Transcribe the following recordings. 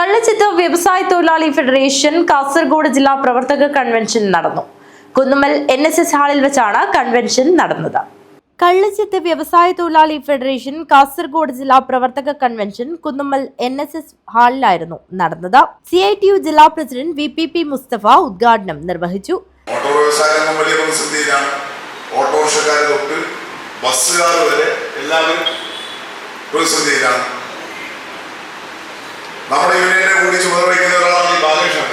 കള്ളച്ചിത്ത് വ്യവസായ തൊഴിലാളി ഫെഡറേഷൻ കാസർഗോഡ് ജില്ലാ പ്രവർത്തക കൺവെൻഷൻ നടന്നു. കുന്നുമൽ എൻ എസ് എസ് ഹാളിൽ വെച്ചാണ് കൺവെൻഷൻ നടന്നത്. കള്ളച്ചിത്ത് വ്യവസായ തൊഴിലാളി ഫെഡറേഷൻ കാസർഗോഡ് ജില്ലാ പ്രവർത്തക convention Kunnummal N S S ഹാളിലായിരുന്നു നടന്നത്. സി ഐ ടി യു ജില്ലാ president V P P Mustafa ഉദ്ഘാടനം നിർവഹിച്ചു. ഓട്ടോ ഓട്ടോറിക്ഷക്കാർ തൊട്ട് ബസ്സുകാർ വരെ എല്ലാവരും പ്രതിസന്ധിയിലാണ്. നമ്മുടെ യൂണിയനെ കൂടി ചുമതല വഹിക്കുന്ന ഒരാളാണ് ഈ Balakrishnan.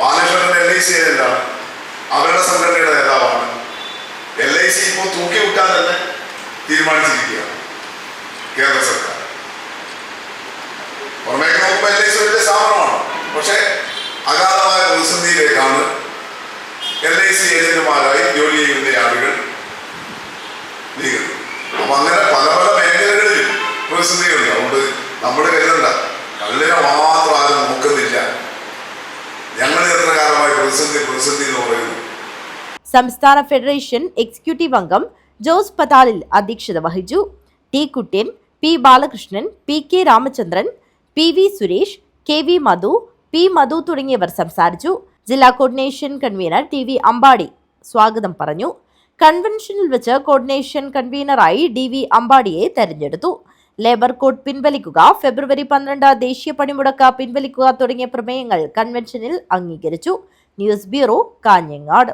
Balakrishnan L I C ഏതെല്ലാം അവരുടെ സംഘടനയുടെ നേതാവാണ്. എൽ ഐ സി ഇപ്പോൾ തൂക്കി വിട്ടാൻ തന്നെ തീരുമാനിച്ചിരിക്കുകയാണ് കേന്ദ്ര സർക്കാർ. പുറമേക്ക് നോക്കുമ്പോൾ എൽ ഐ സി വലിയ സ്ഥാപനമാണ്. പക്ഷേ അഗാധമായ പ്രതിസന്ധിയിലേക്കാണ് എൽ ഐ സി ഏജന്റുമാരായി ജോലി ചെയ്യുന്ന ആളുകൾ നീങ്ങുന്നത്. അപ്പൊ അങ്ങനെ അതുകൊണ്ട് കയ്യിലല്ല. കല്ലിനെ മാത്രം ആരും നോക്കുന്നില്ല ഞങ്ങൾ എത്ര കാലമായി പ്രതിസന്ധി പ്രതിസന്ധി എന്ന് പറയുന്നു. സംസ്ഥാന ഫെഡറേഷൻ എക്സിക്യൂട്ടീവ് അംഗം ജോസ് പതാലിൽ അധ്യക്ഷത വഹിച്ചു. T Kuttin P Balakrishnan P K Ramachandran P V Suresh K V Madhu P Madhu തുടങ്ങിയവർ സംസാരിച്ചു. ജില്ലാ coordination convenor T V Ambadi സ്വാഗതം പറഞ്ഞു. കൺവെൻഷനിൽ വെച്ച് കോർഡിനേഷൻ കൺവീനറായി ഡി വി അമ്പാടിയെ തെരഞ്ഞെടുത്തു. Labour code പിൻവലിക്കുക. ഫെബ്രുവരി പന്ത്രണ്ട് ദേശീയ പണിമുടക്ക് പിൻവലിക്കുക തുടങ്ങിയ പ്രമേയങ്ങൾ കൺവെൻഷനിൽ അംഗീകരിച്ചു. News bureau Kanhangad.